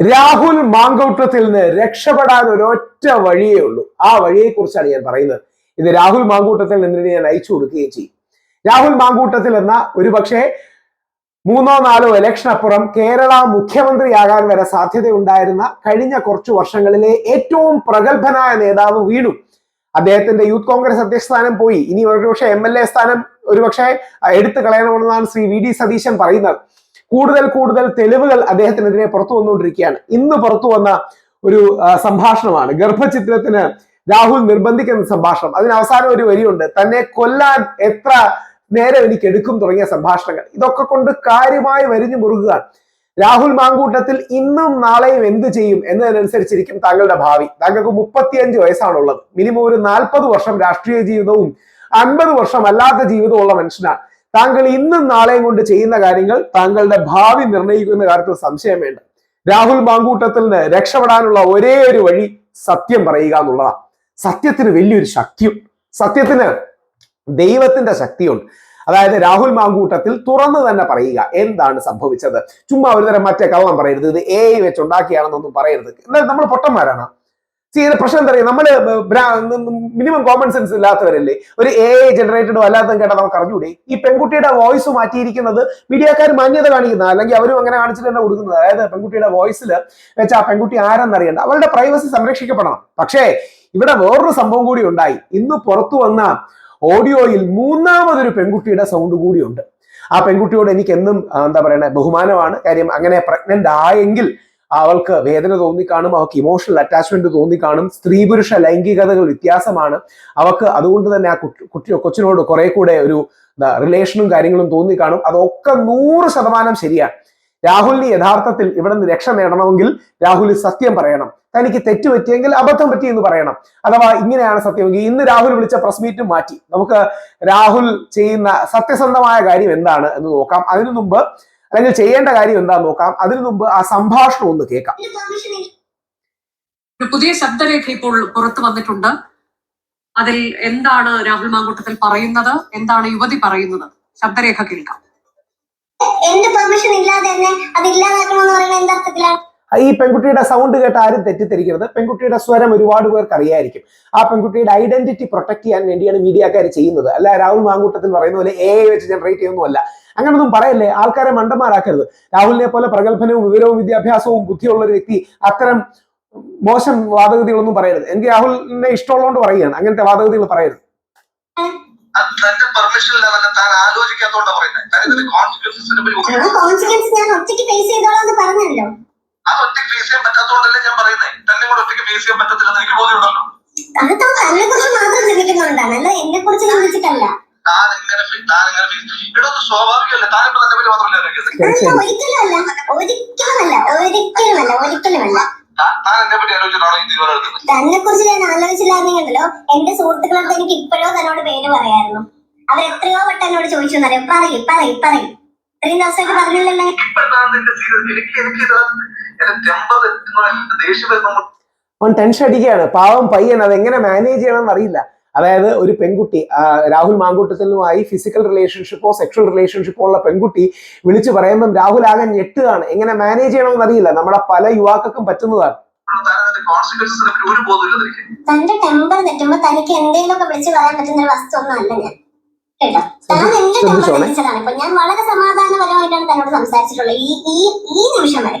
രാഹുൽ മാങ്കൗട്ടത്തിൽ നിന്ന് രക്ഷപ്പെടാൻ ഒരൊറ്റ വഴിയേ ഉള്ളൂ. ആ വഴിയെ കുറിച്ചാണ് ഞാൻ പറയുന്നത്. ഇത് രാഹുൽ മാങ്കൂട്ടത്തിൽ നിന്നിട്ട് ഞാൻ അയച്ചു കൊടുക്കുകയും ചെയ്യും. രാഹുൽ മാങ്കൂട്ടത്തിൽ എന്ന ഒരു പക്ഷേ മൂന്നോ നാലോ ഇലക്ഷൻ അപ്പുറം കേരള മുഖ്യമന്ത്രിയാകാൻ വരെ സാധ്യതയുണ്ടായിരുന്ന കഴിഞ്ഞ കുറച്ചു വർഷങ്ങളിലെ ഏറ്റവും പ്രഗത്ഭനായ നേതാവ് വീണു. അദ്ദേഹത്തിന്റെ യൂത്ത് കോൺഗ്രസ് അധ്യക്ഷ സ്ഥാനം പോയി. ഇനി ഒരുപക്ഷെ എം എൽ എ സ്ഥാനം ഒരുപക്ഷെ എടുത്തു കളയണമെന്നാണ് ശ്രീ വി ഡി സതീശൻ പറയുന്നത്. കൂടുതൽ കൂടുതൽ തെളിവുകൾ അദ്ദേഹത്തിനെതിരെ പുറത്തു വന്നുകൊണ്ടിരിക്കുകയാണ്. ഇന്ന് പുറത്തു വന്ന ഒരു സംഭാഷണമാണ്. ഗർഭചിത്രത്തിന് രാഹുൽ നിർബന്ധിക്കുന്ന സംഭാഷണം. അതിന് അവസാനം ഒരു വരിയുണ്ട്. തന്നെ കൊല്ലാൻ എത്ര നേരം എനിക്ക് എടുക്കും തുടങ്ങിയ സംഭാഷണങ്ങൾ. ഇതൊക്കെ കൊണ്ട് കാര്യമായി വരിഞ്ഞു മുറുകുകയാണ്. രാഹുൽ മാങ്കൂട്ടത്തിൽ ഇന്നും നാളെയും എന്ത് ചെയ്യും എന്നതിനനുസരിച്ചിരിക്കും താങ്കളുടെ ഭാവി. താങ്കൾക്ക് മുപ്പത്തിയഞ്ച് വയസ്സാണുള്ളത്. മിനിമം ഒരു നാൽപ്പത് വർഷം രാഷ്ട്രീയ ജീവിതവും അൻപത് വർഷം അല്ലാത്ത ജീവിതവും ഉള്ള മനുഷ്യനാണ്. താങ്കൾ ഇന്നും നാളെയും കൊണ്ട് ചെയ്യുന്ന കാര്യങ്ങൾ താങ്കളുടെ ഭാവി നിർണയിക്കുന്ന കാര്യത്തിൽ സംശയം വേണ്ട. രാഹുൽ മാങ്കൂട്ടത്തിൽ നിന്ന് രക്ഷപ്പെടാനുള്ള ഒരേ ഒരു വഴി സത്യം പറയുക എന്നുള്ളതാണ് സത്യത്തിന് വലിയൊരു ശക്തിയും സത്യത്തിന് ദൈവത്തിന്റെ ശക്തിയുണ്ട്. അതായത് രാഹുൽ മാങ്കൂട്ടത്തിൽ തുറന്നു തന്നെ പറയുക എന്താണ് സംഭവിച്ചത്? ചുമ്മാ ഒരു തരം മറ്റേ കള്ളം പറയരുത് ഇത് എ വെച്ച് ഉണ്ടാക്കിയാണെന്നൊന്നും പറയരുത്. എന്നാൽ നമ്മൾ പൊട്ടന്മാരാണ്. ഇതിന്റെ പ്രശ്നം എന്താ പറയുക നമ്മൾ മിനിമം കോമൺ സെൻസ് ഇല്ലാത്തവരല്ലേ? ഒരു എ ഐ ജനറേറ്റഡോ അല്ലാത്തതും കേട്ടാൽ നമുക്ക് അറിഞ്ഞൂടെ? ഈ പെൺകുട്ടിയുടെ വോയിസ് മാറ്റിയിരിക്കുന്നത് മീഡിയക്കാർ മാന്യത കാണിക്കുന്ന അല്ലെങ്കിൽ അവരും അങ്ങനെ കാണിച്ചിട്ട് തന്നെ കൊടുക്കുന്നത് അതായത് പെൺകുട്ടിയുടെ വോയിസിൽ വെച്ച് ആ പെൺകുട്ടി ആരെന്നറിയണ്ട അവളുടെ പ്രൈവസി സംരക്ഷിക്കപ്പെടണം. പക്ഷേ ഇവിടെ വേറൊരു സംഭവം കൂടി ഉണ്ടായി. ഇന്ന് പുറത്തു വന്ന ഓഡിയോയിൽ മൂന്നാമതൊരു പെൺകുട്ടിയുടെ സൗണ്ട് കൂടിയുണ്ട് ആ പെൺകുട്ടിയോട് എനിക്ക് എന്നും എന്താ പറയണേ ബഹുമാനമാണ്. കാര്യം അങ്ങനെ പ്രഗ്നന്റ് ആയെങ്കിൽ അവൾക്ക് വേദന തോന്നിക്കാണും അവൾക്ക് ഇമോഷണൽ അറ്റാച്ച്മെന്റ് തോന്നിക്കാണും സ്ത്രീ പുരുഷ ലൈംഗികതകൾ വ്യത്യാസമാണ്. അവൾക്ക് അതുകൊണ്ട് തന്നെ ആ കുട്ടി കൊച്ചിനോട് കുറെ കൂടെ ഒരു റിലേഷനും കാര്യങ്ങളും തോന്നിക്കാണും. അതൊക്കെ നൂറ് ശതമാനം ശരിയാണ്. രാഹുലിന് യഥാർത്ഥത്തിൽ ഇവിടെ നിന്ന് രക്ഷ നേടണമെങ്കിൽ രാഹുൽ സത്യം പറയണം. തനിക്ക് തെറ്റ് പറ്റിയെങ്കിൽ അബദ്ധം പറ്റി എന്ന് പറയണം. അഥവാ ഇങ്ങനെയാണ് സത്യമെങ്കിൽ ഇന്ന് രാഹുൽ വിളിച്ച പ്രസ് മീറ്റും മാറ്റി. നമുക്ക് രാഹുൽ ചെയ്യുന്ന സത്യസന്ധമായ കാര്യം എന്താണ് എന്ന് നോക്കാം. അതിനു മുമ്പ് അല്ലെങ്കിൽ ചെയ്യേണ്ട കാര്യം എന്താന്ന് നോക്കാം. അതിനു മുമ്പ് ആ സംഭാഷണം ഒന്ന് കേൾക്കാം. ഒരു പുതിയ ശബ്ദരേഖ ഇപ്പോൾ പുറത്തു വന്നിട്ടുണ്ട്. അതിൽ എന്താണ് രാഹുൽ മാങ്കൂട്ടത്തിൽ പറയുന്നത്? എന്താണ് യുവതി പറയുന്നത്? ശബ്ദരേഖ കേൾക്കാം. എന്റെ പെർമിഷൻ ഇല്ലാതെ തന്നെ അത് ഇല്ലാതാക്കണമെന്ന് പറയുന്നത് എന്ത് അർത്ഥത്തിലാണ്? ഈ പെൺകുട്ടിയുടെ സൗണ്ട് കേട്ട് ആരും തെറ്റിദ്ധരിക്കരുത്. പെൺകുട്ടിയുടെ സ്വരം ഒരുപാട് പേർക്ക് അറിയായിരിക്കും. ആ പെൺകുട്ടിയുടെ ഐഡന്റിറ്റി പ്രൊട്ടക്ട് ചെയ്യാൻ വേണ്ടിയാണ് മീഡിയക്കാർ ചെയ്യുന്നത്. അല്ല രാഹുൽ മാങ്കൂട്ടത്തിൽ പറയുന്ന പോലെ എ വെച്ച് ജനറേറ്റ് ചെയ്യുന്നതല്ല. അങ്ങനൊന്നും പറയല്ലേ ആൾക്കാരെ മണ്ടന്മാരാക്കരുത്. രാഹുലിനെ പോലെ പ്രഗത്ഭനവും വിവരവും വിദ്യാഭ്യാസവും ബുദ്ധിയുള്ള ഒരു വ്യക്തി അത്തരം മോശം വാദഗതികളൊന്നും പറയരുത്. എനിക്ക് രാഹുലിനെ ഇഷ്ടമുള്ളതുകൊണ്ട് പറയുകയാണ്. അങ്ങനത്തെ വാദഗതികൾ പറയരുത്. തന്റെ പെർമിഷൻ ലെവലിൽ താൻ ആലോചിക്കാത്തോണ്ടാ പറയുന്നത് കോൺസിക്വൻസിനെ പറ്റി അത് ഒറ്റയ്ക്ക് ഫേസ് ചെയ്യാൻ പറ്റാത്തതുകൊണ്ടല്ലേ ഞാൻ പറയുന്നത് തന്നെ കൂടെ ഒറ്റയ്ക്ക് ഫേസ് ചെയ്യാൻ പറ്റത്തില്ലെന്ന് എനിക്ക് ബോധ്യമുണ്ടല്ലോ. അത് താൻ തന്നെ കുറിച്ച് മാത്രം ചിന്തിക്കുന്നുണ്ടാണ് അല്ല എന്നെ കുറിച്ച് ചിന്തിച്ചിട്ടല്ല. താൻ എങ്ങനെ ഫേ- താൻ എങ്ങനെ ഫേസ് ഇടൊന്ന് സ്വാഭാവികമല്ലേ? താൻ ഇപ്പൊ തന്നെ പറ്റി മാത്രമല്ല ആലോചിക്കുന്നത് അല്ല ഒരിക്കലും അല്ല ഒരിക്കലുമല്ല. ഒരിക്കലുമല്ല. ഒരിക്കലുമല്ല. താൻ താൻ എന്നെ പറ്റി ആലോചിച്ചിട്ടാണോ ഈ തീരുമാനം എടുക്കുന്നത് തന്നെ കുറിച്ച് ഞാൻ എന്റെ സുഹൃത്തുക്കളൊക്കെ എനിക്ക് ഇപ്പോഴോ തന്നോട് പേര് പറയായിരുന്നു. അവർ എത്രയോ വട്ടം എന്നോട് ചോദിച്ചു എന്നറിയാം? പറയും പറയും പറയും. ഇത്രയും ദിവസമായിട്ട് പറഞ്ഞില്ലല്ലേ. എനിക്ക് അവൻ ടെൻഷൻ അടിക്കുകയാണ്. പാവം പയ്യൻ അത് എങ്ങനെ മാനേജ് ചെയ്യണമെന്ന് അറിയില്ല. അതായത് ഒരു പെൺകുട്ടി രാഹുൽ മാങ്കൂട്ടത്തിലുമായി ഫിസിക്കൽ റിലേഷൻഷിപ്പോ സെക്ഷൽ റിലേഷൻഷിപ്പോ ഉള്ള പെൺകുട്ടി വിളിച്ചു പറയുമ്പം രാഹുൽ ആകെ ഞെട്ടുകയാണ്. എങ്ങനെ മാനേജ് ചെയ്യണമെന്ന് അറിയില്ല. നമ്മളെ പല യുവാക്കൾക്കും പറ്റുന്നതാണ്. തന്റെ ടെമ്പർ തെറ്റുമ്പോ തനിക്ക് എന്തെങ്കിലുമൊക്കെ വിളിച്ചു പറയാൻ പറ്റുന്ന ഒരു വസ്തു ഒന്നും അല്ല ഞാൻ ഞാൻ വളരെ സമാധാനപരമായിട്ടാണ് തന്നോട് സംസാരിച്ചിട്ടുള്ളത്. ഈ ഈ ഈ നിമിഷം വരെ.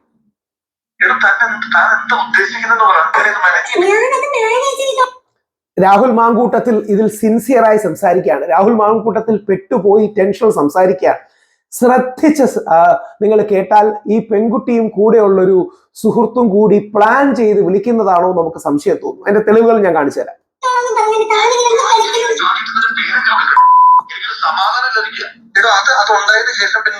രാഹുൽ മാങ്കൂട്ടത്തിൽ ഇതിൽ സിൻസിയറായി സംസാരിക്കുകയാണ്. രാഹുൽ മാങ്കൂട്ടത്തിൽ പെട്ടുപോയി ടെൻഷൻ സംസാരിക്കുക. ശ്രദ്ധിച്ച് നിങ്ങൾ കേട്ടാൽ ഈ പെൺകുട്ടിയും കൂടെയുള്ളൊരു സുഹൃത്തും കൂടി പ്ലാൻ ചെയ്ത് വിളിക്കുന്നതാണോ നമുക്ക് സംശയം തോന്നും. അതിന്റെ തെളിവുകൾ ഞാൻ കാണിച്ചു തരാം. സമാധാനം ലഭിക്കുക അത് അത് ഉണ്ടായതിനു ശേഷം പിന്നെ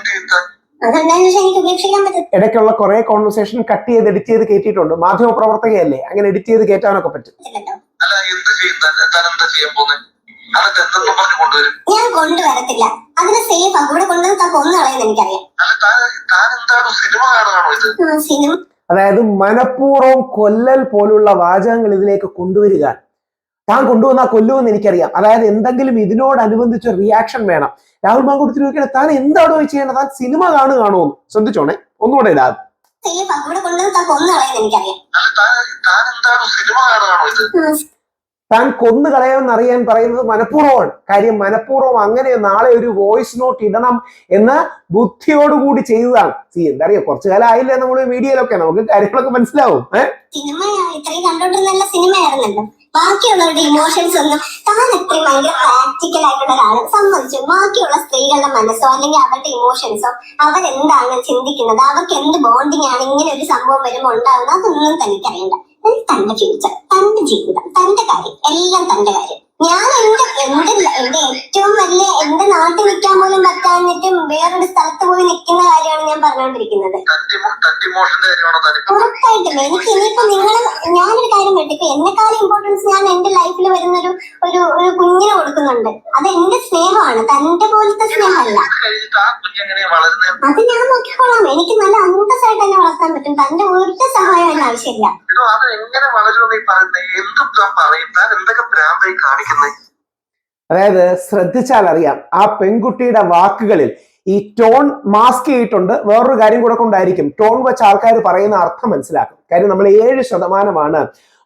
ഇടയ്ക്കുള്ള കുറെ കോൺവെർസേഷൻ കട്ട് ചെയ്ത് എഡിറ്റ് ചെയ്ത് കയറ്റിയിട്ടുണ്ട് മാധ്യമ പ്രവർത്തകയല്ലേ അങ്ങനെ എഡിറ്റ് ചെയ്ത് കയറ്റാനൊക്കെ പറ്റും. അല്ല എന്ത് ചെയ്യാൻ പോകുന്നത് പറഞ്ഞു കൊണ്ടുവരും? ഞാൻ കൊണ്ടുവരത്തില്ല. അതിന് സേഫ് അവിടെ കൊണ്ടുവന്ന് താൻ കൊന്നു കളയുന്ന എനിക്കറിയാം. സിനിമ. അതായത് മനഃപൂർവം കൊല്ലൽ പോലുള്ള വാചകങ്ങൾ ഇതിലേക്ക് കൊണ്ടുവരിക. താൻ കൊണ്ടുവന്നാൽ കൊല്ലുമെന്ന് എനിക്കറിയാം. അതായത് എന്തെങ്കിലും ഇതിനോടനുബന്ധിച്ച് റിയാക്ഷൻ വേണം. രാഹുൽ മാങ്കുടത്തിൽ ചോദിക്കണേ താൻ എന്താണോ ചെയ്യേണ്ടത് താൻ സിനിമ കാണുകയാണോ എന്ന്? ശ്രദ്ധിച്ചോണേ ഒന്നുകൂടെ ഇടാതെ താൻ കൊന്നു കളയുമെന്ന് അറിയാൻ പറയുന്നത് മനഃപൂർവമാണ്. കാര്യം മനഃപൂർവം അങ്ങനെ നാളെ ഒരു വോയിസ് നോട്ട് ഇടണം എന്ന് ബുദ്ധിയോടുകൂടി ചെയ്തതാണ്. സി എന്താ അറിയോ കുറച്ചു കാലം ആയില്ലേ നമ്മൾ മീഡിയയിലൊക്കെ നമുക്ക് കാര്യങ്ങളൊക്കെ മനസ്സിലാവും. ഏഹ് ബാക്കിയുള്ളവരുടെ ഇമോഷൻസ് ഒന്നും താൻ അത്രയും ഭയങ്കര പ്രാക്ടിക്കൽ ആയിട്ടുള്ള ഒരാൾ സമ്മതിച്ചു ബാക്കിയുള്ള സ്ത്രീകളുടെ മനസ്സോ അല്ലെങ്കിൽ അവരുടെ ഇമോഷൻസോ അവരെന്താണ് ചിന്തിക്കുന്നത്? അവർക്ക് എന്ത് ബോണ്ടിങ് ആണ്? ഇങ്ങനെ ഒരു സംഭവം വരുമ്പോൾ ഉണ്ടാകുന്നത് അതൊന്നും തനിക്ക് അറിയണ്ട. തന്റെ ഫ്യൂച്ചർ തന്റെ ജീവിതം തന്റെ കാര്യം എല്ലാം തന്റെ കാര്യം. ഞാൻ എന്റെ എന്റെ എന്റെ ഏറ്റവും വലിയ എന്റെ നാട്ടിൽ നിൽക്കാൻ പോലും പറ്റാഞ്ഞിട്ട് വേറൊരു സ്ഥലത്ത് പോയി നിൽക്കുന്ന കാര്യമാണ് ഞാൻ പറഞ്ഞുകൊണ്ടിരിക്കുന്നത്. ഉറപ്പായിട്ടും. എനിക്ക് ഇനിയിപ്പോ നിങ്ങൾ ഞാനൊരു കാര്യം കേട്ടിപ്പോ എന്നെക്കാളും ലൈഫിൽ വരുന്ന ഒരു ഒരു ഒരു കുഞ്ഞിന് കൊടുക്കുന്നുണ്ട്. അത് എന്റെ സ്നേഹമാണ്. തന്റെ പോലത്തെ സ്നേഹമല്ല. അത് ഞാൻ നോക്കിക്കോളാം. എനിക്ക് നല്ല അന്തസ്സായിട്ട് തന്നെ വളർത്താൻ പറ്റും. തന്റെ ഒരു സഹായം അതിന് ആവശ്യമില്ല. അതായത് ശ്രദ്ധിച്ചാൽ അറിയാം ആ പെൺകുട്ടിയുടെ വാക്കുകളിൽ ഈ ടോൺ മാസ്ക് ചെയ്തിട്ടുണ്ട്. വേറൊരു കാര്യം കൂടെ കൊണ്ടായിരിക്കും. ടോൺ വെച്ച് ആൾക്കാർ പറയുന്ന അർത്ഥം മനസ്സിലാക്കും. കാര്യം നമ്മൾ ഏഴ് ശതമാനമാണ്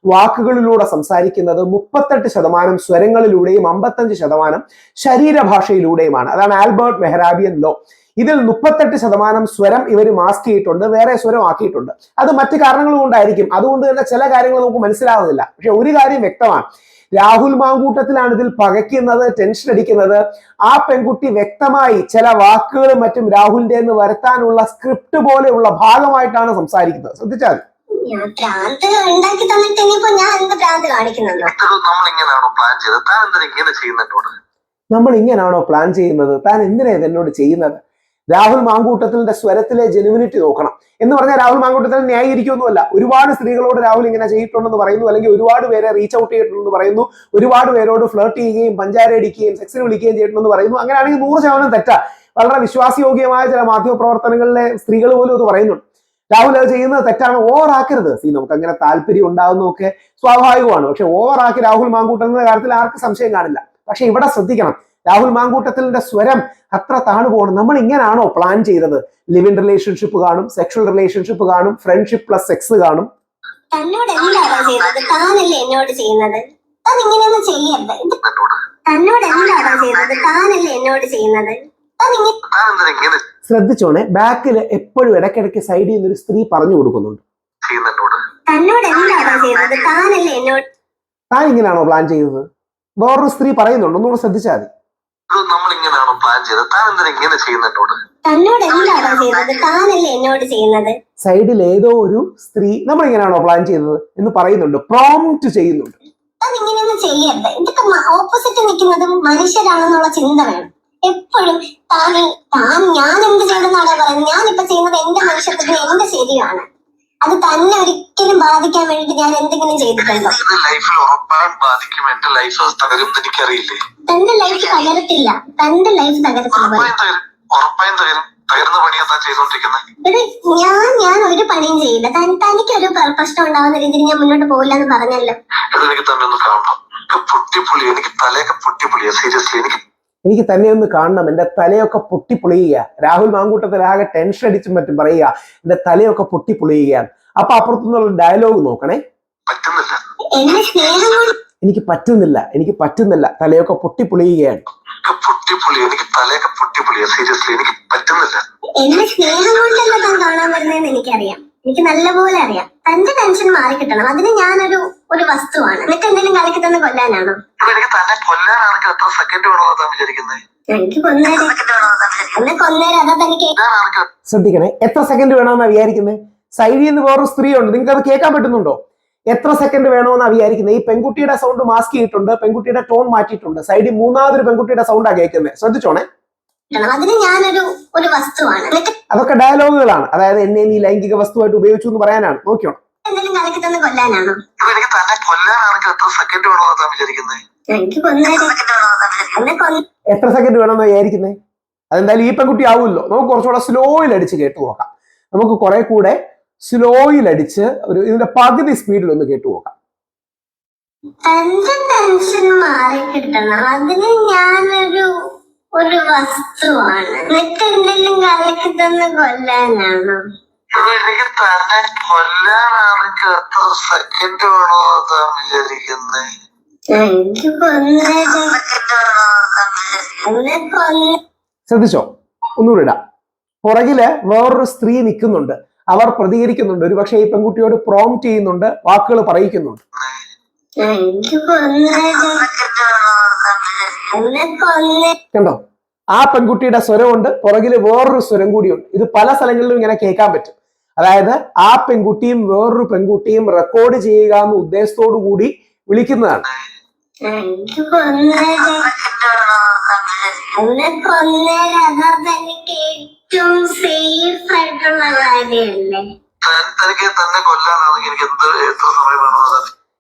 വാക്കുകളിലൂടെ സംസാരിക്കുന്നത് മുപ്പത്തെട്ട് ശതമാനം സ്വരങ്ങളിലൂടെയും അമ്പത്തഞ്ച് ശതമാനം ശരീരഭാഷയിലൂടെയുമാണ്. അതാണ് ആൽബർട്ട് മെഹ്റാബിയൻ ലോ. ഇതിൽ മുപ്പത്തെട്ട് ശതമാനം സ്വരം ഇവർ മാസ്ക് ചെയ്തിട്ടുണ്ട് വേറെ സ്വരം ആക്കിയിട്ടുണ്ട്. അത് മറ്റു കാരണങ്ങൾ കൊണ്ടായിരിക്കും. അതുകൊണ്ട് തന്നെ ചില കാര്യങ്ങൾ നമുക്ക് മനസ്സിലാവുന്നില്ല. പക്ഷെ ഒരു കാര്യം വ്യക്തമാണ്. രാഹുൽ മാങ്കൂട്ടത്തിലാണ് ഇതിൽ പകയ്ക്കുന്നത് ടെൻഷൻ അടിക്കുന്നത്. ആ പെൺകുട്ടി വ്യക്തമായി ചില വാക്കുകളും മറ്റും രാഹുലിന്റെ എന്ന് വരുത്താനുള്ള സ്ക്രിപ്റ്റ് പോലെയുള്ള ഭാഗമായിട്ടാണ് സംസാരിക്കുന്നത്. ശ്രദ്ധിച്ചാൽ. ഞാൻ ഭ്രാന്ത് ഉണ്ടാക്കി തന്നിട്ട് ഇനിയിപ്പോ ഞാൻ എന്ത് ഭ്രാന്ത് കാണിക്കുന്നുണ്ടോ നമ്മൾ ഇങ്ങനെയാണോ പ്ലാൻ ചെയ്തത്? താൻ എന്തിനാ ഇങ്ങനെ ചെയ്യുന്നതിനോട്? നമ്മൾ ഇങ്ങനെയാണോ പ്ലാൻ ചെയ്യുന്നത്? താൻ എന്തിനാ ഇത് എന്നോട് ചെയ്യുന്നത്? രാഹുൽ മാങ്കൂട്ടത്തിന്റെ സ്വരത്തിലെ ജെനുവിനിറ്റി നോക്കണം. എന്ന് പറഞ്ഞാൽ രാഹുൽ മാങ്കൂട്ടത്തിൽ ന്യായീകരിക്കൊന്നുമല്ല ഒരുപാട് സ്ത്രീകളോട് രാഹുൽ ഇങ്ങനെ ചെയ്തിട്ടുണ്ടെന്ന് പറയുന്നു. അല്ലെങ്കിൽ ഒരുപാട് പേരെ റീച്ച് ഔട്ട് ചെയ്തിട്ടുണ്ടെന്ന് പറയുന്നു. ഒരുപാട് പേരോട് ഫ്ലേർട്ട് ചെയ്യുകയും പഞ്ചാരടിക്കുകയും സെക്സിന് വിളിക്കുകയും ചെയ്തിട്ടുണ്ടെന്ന് പറയുന്നു. അങ്ങനെയാണെങ്കിൽ നൂറ് ശതമാനം തെറ്റാ. വളരെ വിശ്വാസയോഗ്യമായ ചില മാധ്യമ പ്രവർത്തനങ്ങളിലെ സ്ത്രീകൾ പോലും അത് പറയുന്നുണ്ട്. രാഹുൽ അത് ചെയ്യുന്നത് തെറ്റാണ് ഓവർ ആക്കരുത് സി നമുക്ക് അങ്ങനെ താല്പര്യം ഉണ്ടാകുന്നതൊക്കെ സ്വാഭാവികമാണ്. പക്ഷെ ഓവർ ആക്കി രാഹുൽ എന്ന കാര്യത്തിൽ ആർക്കും സംശയം കാണില്ല. പക്ഷെ ഇവിടെ ശ്രദ്ധിക്കണം. രാഹുൽ മാങ്കൂട്ടത്തിന്റെ സ്വരം അത്ര താണു പോകണം. നമ്മൾ ഇങ്ങനെയാണോ പ്ലാൻ ചെയ്തത്? ലിവ് ഇൻ റിലേഷൻഷിപ്പ് കാണും സെക്ഷൽ റിലേഷൻഷിപ്പ് കാണും ഫ്രണ്ട്ഷിപ്പ് പ്ലസ് സെക്സ് കാണും. തന്നോട് എന്താണോ ചെയ്യുന്നത് താനല്ലേ എന്നോട് ചെയ്യുന്നത്? താൻ ഇങ്ങനെയൊന്നും ചെയ്യരുത്. ഇത് എന്നോട് തന്നോട് എന്താണോ ചെയ്യുന്നത് താനല്ലേ എന്നോട് ചെയ്യുന്നത്? താൻ ഇങ്ങനെ ശ്രദ്ധിച്ചോണേ. ബാക്കിൽ എപ്പോഴും ഇടയ്ക്കിടയ്ക്ക് സൈഡിൽ നിന്ന് ഒരു സ്ത്രീ പറഞ്ഞു കൊടുക്കുന്നുണ്ട്. താൻ ഇങ്ങനെയാണോ പ്ലാൻ ചെയ്തത്? വേറൊരു സ്ത്രീ പറയുന്നുണ്ട്. ഒന്നുകൂടെ ശ്രദ്ധിച്ചാൽ മതി. നമ്മൾ ഇങ്ങനെയാണോ പ്ലാൻ ചെയ്തത്? താൻ എന്തിനാ ഇങ്ങനെ ചെയ്യുന്നതിനോട് സൈഡിൽ ഏതോ ഒരു സ്ത്രീ നമ്മൾ ഇങ്ങനെയാണോ പ്ലാൻ ചെയ്തത് എന്ന് പറയുന്നുണ്ട്. പ്രോംപ്റ്റ് ചെയ്യുന്നുണ്ട്. ചെയ്യരുത്. ഇതൊക്കെ ഓപ്പോസിറ്റ് നിൽക്കുന്നതും മനുഷ്യരാണെന്നുള്ള ചിന്ത വേണം. എപ്പോഴും താൻ താൻ ഞാൻ എന്ത് ചെയ്തെന്നാണ് പറയുന്നത്? ഞാൻ ഇപ്പൊ ചെയ്യുന്നത് എന്റെ മനുഷ്യത്വത്തിന് എന്റെ ശരിയാണ്. അത് തന്നെ ഒരിക്കലും ബാധിക്കാൻ വേണ്ടി ഞാൻ എന്തെങ്കിലും ചെയ്തിട്ടുണ്ടോ? ബാധിക്കും. എന്റെ ലൈഫ് തകരും എന്ന് എനിക്കറിയില്ലേ? തന്റെ ലൈഫ് തകരത്തില്ല. തന്റെ ലൈഫ് തകരത്തില്ല. പോലെ ഉറപ്പായും തകരും. ഉറപ്പായും തകരും. തകരുന്ന പണിയാ താൻ ചെയ്തോണ്ടിരിക്കുന്നത് ഞാൻ ഞാൻ ഒരു പണിയും ചെയ്യില്ല. തനിക്ക് ഒരു പ്ര- പ്രശ്നം ഉണ്ടാവുന്ന രീതിയിൽ ഞാൻ മുന്നോട്ട് പോകില്ല എന്ന് പറഞ്ഞല്ലോ. എനിക്ക് തന്നെ ഒന്ന് കാണണം. പൊട്ടിപ്പൊളി എനിക്ക് തലയൊക്കെ പൊട്ടിപ്പൊളിയാ. സീരിയസ്ലി എനിക്ക് എനിക്ക് തന്നെ ഒന്ന് കാണണം. എന്റെ തലയൊക്കെ പൊട്ടിപ്പൊളിയുക രാഹുൽ മാങ്കൂട്ടത്തിൽ ആകെ ടെൻഷൻ അടിച്ചും മറ്റും പറയുക എന്റെ തലയൊക്കെ പൊട്ടിപ്പൊളിയുകയാണ്. അപ്പൊ അപ്പുറത്തുനിന്നുള്ള ഡയലോഗ് നോക്കണേ. പറ്റുന്നില്ല. എന്നെ സ്നേഹം എനിക്ക് പറ്റുന്നില്ല. എനിക്ക് പറ്റുന്നില്ല. തലയൊക്കെ പൊട്ടിപ്പൊളിയുകയാണ്. എനിക്ക് പൊട്ടിപ്പൊളി എനിക്ക് തലയൊക്കെ പൊട്ടിപ്പൊളിയാ. സീരിയസ്ലി എനിക്ക് പറ്റുന്നില്ല. എന്നെ സ്നേഹം കൊണ്ടല്ല താൻ കാണാൻ വരുന്നതെന്ന് എനിക്കറിയാം. എനിക്ക് നല്ലപോലെ അറിയാം. തന്റെ ടെൻഷൻ മാറി കിട്ടണം അതിന് ഞാനൊരു ഒരു വസ്തുവാണ്. എന്നിട്ട് എന്തെങ്കിലും കലക്കി തന്നെ കൊല്ലാനാണോ? എനിക്ക് തന്നെ കൊല്ലാനാണെങ്കിൽ എത്ര സെക്കൻഡ് വിചാരിക്കുന്നത് എനിക്ക് കൊന്നേരെ. എന്നെ കൊന്നേരെ അതാ തനിക്ക് ഞാനാണെങ്കിൽ ശ്രദ്ധിക്കണേ എത്ര സെക്കൻഡ് വേണമെന്നാ വിചാരിക്കുന്നത് സൈഡിൽ നിന്ന് വേറൊരു സ്ത്രീ ഉണ്ട് നിങ്ങൾക്ക് അത് കേൾക്കാൻ പറ്റുന്നുണ്ടോ? എത്ര സെക്കൻഡ് വേണമെന്നാ വിചാരിക്കുന്നത് ഈ പെൺകുട്ടിയുടെ സൗണ്ട് മാസ്ക് ചെയ്തിട്ടുണ്ട്. പെൺകുട്ടിയുടെ ടോൺ മാറ്റിയിട്ടുണ്ട്. സൈഡിൽ മൂന്നാമതൊരു പെൺകുട്ടിയുടെ സൗണ്ടാ കേൾക്കുന്നത് ശ്രദ്ധിച്ചോണേ. കിട്ടണം അതിന് ഞാനൊരു ഒരു വസ്തുവാണ്. അതൊക്കെ ഡയലോഗുകളാണ് അതായത് എന്നെ നീ ലൈംഗിക വസ്തുവായിട്ട് ഉപയോഗിച്ചു എന്ന് പറയാനാണ്. നോക്കിയോണം കൊല്ലാനാണോ? എനിക്ക് തന്നെ കൊല്ലാനാണെങ്കിൽ എത്ര സെക്കൻഡ് വേണമെന്ന് താൻ വിചാരിക്കുന്നത് എനിക്ക് എത്ര സെക്കൻഡ് വേണമെന്ന് വിചാരിക്കുന്നേ? അതെന്തായാലും ഈ പെൺകുട്ടി ആവുമല്ലോ. നമുക്ക് കുറച്ചുകൂടെ സ്ലോയിൽ അടിച്ച് കേട്ടു നോക്കാം. നമുക്ക് കുറെ കൂടെ സ്ലോയിൽ അടിച്ച് ഒരു ഇതിന്റെ പകുതി സ്പീഡിൽ ഒന്ന് കേട്ടു നോക്കാം. എന്റെ ടെൻഷൻ മാറി കിട്ടണം. അതിന് ഞാനൊരു ഒരു വസ്തുവാണ്. എന്നിട്ട് എന്തെങ്കിലും കലക്കി തന്നെ കൊല്ലാനാണോ? എനിക്ക് തന്നെ കൊല്ലാനാണെങ്കിൽ എത്ര സെക്കൻഡ് വേണമെന്ന് താൻ വിചാരിക്കുന്നത് എനിക്ക് കൊന്നേരെ എന്നെ കൊന്ന ശ്രദ്ധിച്ചോ? ഒന്നുകൂടെ ഇടാം. പുറകിൽ വേറൊരു സ്ത്രീ നിൽക്കുന്നുണ്ട് അവർ പ്രതികരിക്കുന്നുണ്ട്. ഒരു പക്ഷേ ഈ പെൺകുട്ടിയോട് പ്രോംപ്റ്റ് ചെയ്യുന്നുണ്ട്. വാക്കുകൾ പറയിക്കുന്നുണ്ട് കണ്ടോ? ആ പെൺകുട്ടിയുടെ സ്വരമുണ്ട്. പുറകിൽ വേറൊരു സ്വരം കൂടിയുണ്ട്. ഇത് പല സ്ഥലങ്ങളിലും ഇങ്ങനെ കേൾക്കാൻ പറ്റും. അതായത് ആ പെൺകുട്ടിയും വേറൊരു പെൺകുട്ടിയും റെക്കോർഡ് ചെയ്യുക എന്ന ഉദ്ദേശത്തോടു കൂടി വിളിക്കുന്നതാണ്. ഏറ്റവും സേഫ് ആയിട്ടുള്ള കാര്യമല്ലേ?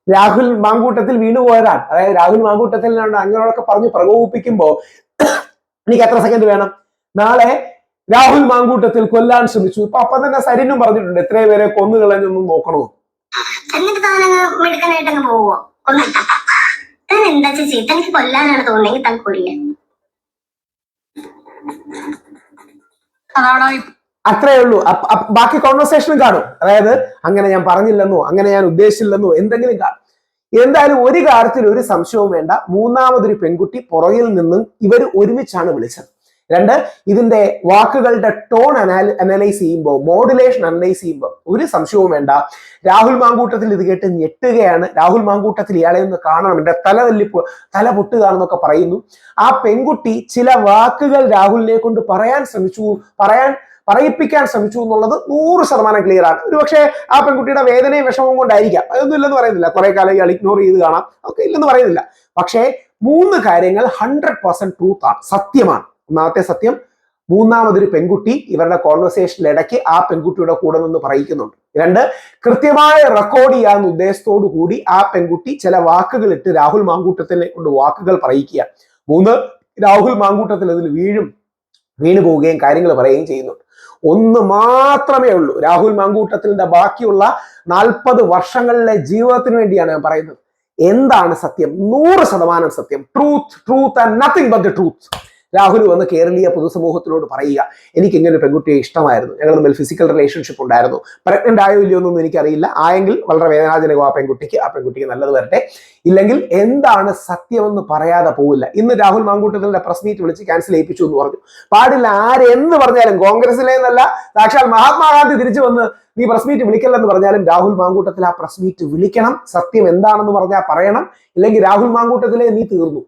രാഹുൽ മാങ്കൂട്ടത്തിൽ വീണുപോയതാണ്. അതായത് രാഹുൽ മാങ്കൂട്ടത്തിൽ നിന്നാണ് അങ്ങനെയൊക്കെ പറഞ്ഞ് പ്രകോപിപ്പിക്കുമ്പോ എനിക്ക് എത്ര സെക്കൻഡ് വേണം? നാളെ രാഹുൽ മാങ്കൂട്ടത്തിൽ കൊല്ലാൻ ശ്രമിച്ചു. ഇപ്പൊ അപ്പൊ തന്നെ സരിനും പറഞ്ഞിട്ടുണ്ട് എത്രയും പേരെ കൊന്നു കളഞ്ഞൊന്നും നോക്കണോ? എന്താ ചേച്ചി തനിക്ക് കൊല്ലാനാണ് താൻ അത്രേ ഉള്ളൂ. ബാക്കി കോൺവെർസേഷനും കാണും. അതായത് അങ്ങനെ ഞാൻ പറഞ്ഞില്ലെന്നോ അങ്ങനെ ഞാൻ ഉദ്ദേശിച്ചില്ലെന്നോ എന്തെങ്കിലും കാണും. എന്തായാലും ഒരു കാര്യത്തിൽ ഒരു സംശയവും വേണ്ട. മൂന്നാമതൊരു പെൺകുട്ടി പുറകിൽ നിന്നും ഇവർ ഒരുമിച്ചാണ് വിളിച്ചത്. രണ്ട് ഇതിന്റെ വാക്കുകളുടെ ടോൺ അനാലി അനലൈസ് ചെയ്യുമ്പോൾ മോഡുലേഷൻ അനലൈസ് ചെയ്യുമ്പോൾ ഒരു സംശയവും വേണ്ട. രാഹുൽ മാങ്കൂട്ടത്തിൽ ഇത് കേട്ട് ഞെട്ടുകയാണ്. രാഹുൽ മാങ്കൂട്ടത്തിൽ ഇയാളെ ഒന്ന് കാണണം. എന്റെ തല തല്ലിപ്പോ തല പൊട്ടുകയാണെന്നൊക്കെ പറയുന്നു. ആ പെൺകുട്ടി ചില വാക്കുകൾ രാഹുലിനെ കൊണ്ട് പറയാൻ ശ്രമിച്ചു. പറയാൻ പറയിപ്പിക്കാൻ ശ്രമിച്ചു എന്നുള്ളത് നൂറ് ശതമാനം ക്ലിയർ ആണ്. ഒരുപക്ഷെ ആ പെൺകുട്ടിയുടെ വേദനയും വിഷമവും കൊണ്ടായിരിക്കാം. അതൊന്നും ഇല്ലെന്ന് പറയുന്നില്ല. കുറെ കാലം ഇയാൾ ഇഗ്നോർ ചെയ്ത് കാണാം. ഒക്കെ ഇല്ലെന്ന് പറയുന്നില്ല. പക്ഷേ മൂന്ന് കാര്യങ്ങൾ ഹൺഡ്രഡ് പെർസെന്റ് ട്രൂത്ത് ആണ്. സത്യമാണ്. ഒന്നാമത്തെ സത്യം മൂന്നാമതൊരു പെൺകുട്ടി ഇവരുടെ കോൺവെർസേഷനിൽ ഇടയ്ക്ക് ആ പെൺകുട്ടിയുടെ കൂടെ നിന്ന് പറയിക്കുന്നുണ്ട്. രണ്ട് കൃത്യമായ റെക്കോർഡ് ചെയ്യാവുന്ന ഉദ്ദേശത്തോടു കൂടി ആ പെൺകുട്ടി ചില വാക്കുകൾ ഇട്ട് രാഹുൽ മാങ്കൂട്ടത്തിനെ കൊണ്ട് വാക്കുകൾ പറയിക്കുക മൂന്ന് രാഹുൽ മാങ്കൂട്ടത്തിൽ അതിൽ വീഴും വീണു പോവുകയും കാര്യങ്ങൾ പറയുകയും ചെയ്യുന്നുണ്ട്. ഒന്ന് മാത്രമേ ഉള്ളൂ. രാഹുൽ മാങ്കൂട്ടത്തിന്റെ ബാക്കിയുള്ള നാൽപ്പത് വർഷങ്ങളിലെ ജീവിതത്തിന് വേണ്ടിയാണ് ഞാൻ പറയുന്നത്. എന്താണ് സത്യം? നൂറ് ശതമാനം സത്യം. Truth truth and nothing but the truth Rahul വന്ന് കേരളീയ പൊതുസമൂഹത്തിനോട് പറയുക എനിക്ക് ഇങ്ങനെ ഒരു പെൺകുട്ടിയെ ഇഷ്ടമായിരുന്നു. ഞങ്ങൾ തമ്മിൽ ഫിസിക്കൽ റിലേഷൻഷിപ്പ് ഉണ്ടായിരുന്നു. പ്രഗ്നന്റ് ആയോ ഇല്ലയോ എന്നൊന്നും എനിക്കറിയില്ല. ആയെങ്കിൽ വളരെ വേദനാജനകം ആ പെൺകുട്ടിക്ക് ആ പെൺകുട്ടിക്ക് നല്ലത് വരട്ടെ. ഇല്ലെങ്കിൽ എന്താണ് സത്യമെന്ന് പറയാതെ പോവില്ല. ഇന്ന് രാഹുൽ മാങ്കൂട്ടത്തിന്റെ പ്രസ് മീറ്റ് വിളിച്ച് ക്യാൻസൽ ചെയ്യിപ്പിച്ചു എന്ന് പറഞ്ഞു. പാടില്ല ആരെന്ന് പറഞ്ഞാലും കോൺഗ്രസിലെ എന്നല്ല സാക്ഷാൽ മഹാത്മാഗാന്ധി തിരിച്ചു വന്ന് നീ പ്രസ് മീറ്റ് വിളിക്കല്ലെന്ന് പറഞ്ഞാലും രാഹുൽ മാങ്കൂട്ടത്തിൽ ആ പ്രസ് മീറ്റ് വിളിക്കണം. സത്യം എന്താണെന്ന് പറഞ്ഞാൽ പറയണം. ഇല്ലെങ്കിൽ രാഹുൽ മാങ്കൂട്ടത്തിലെ നീ തീർന്നു.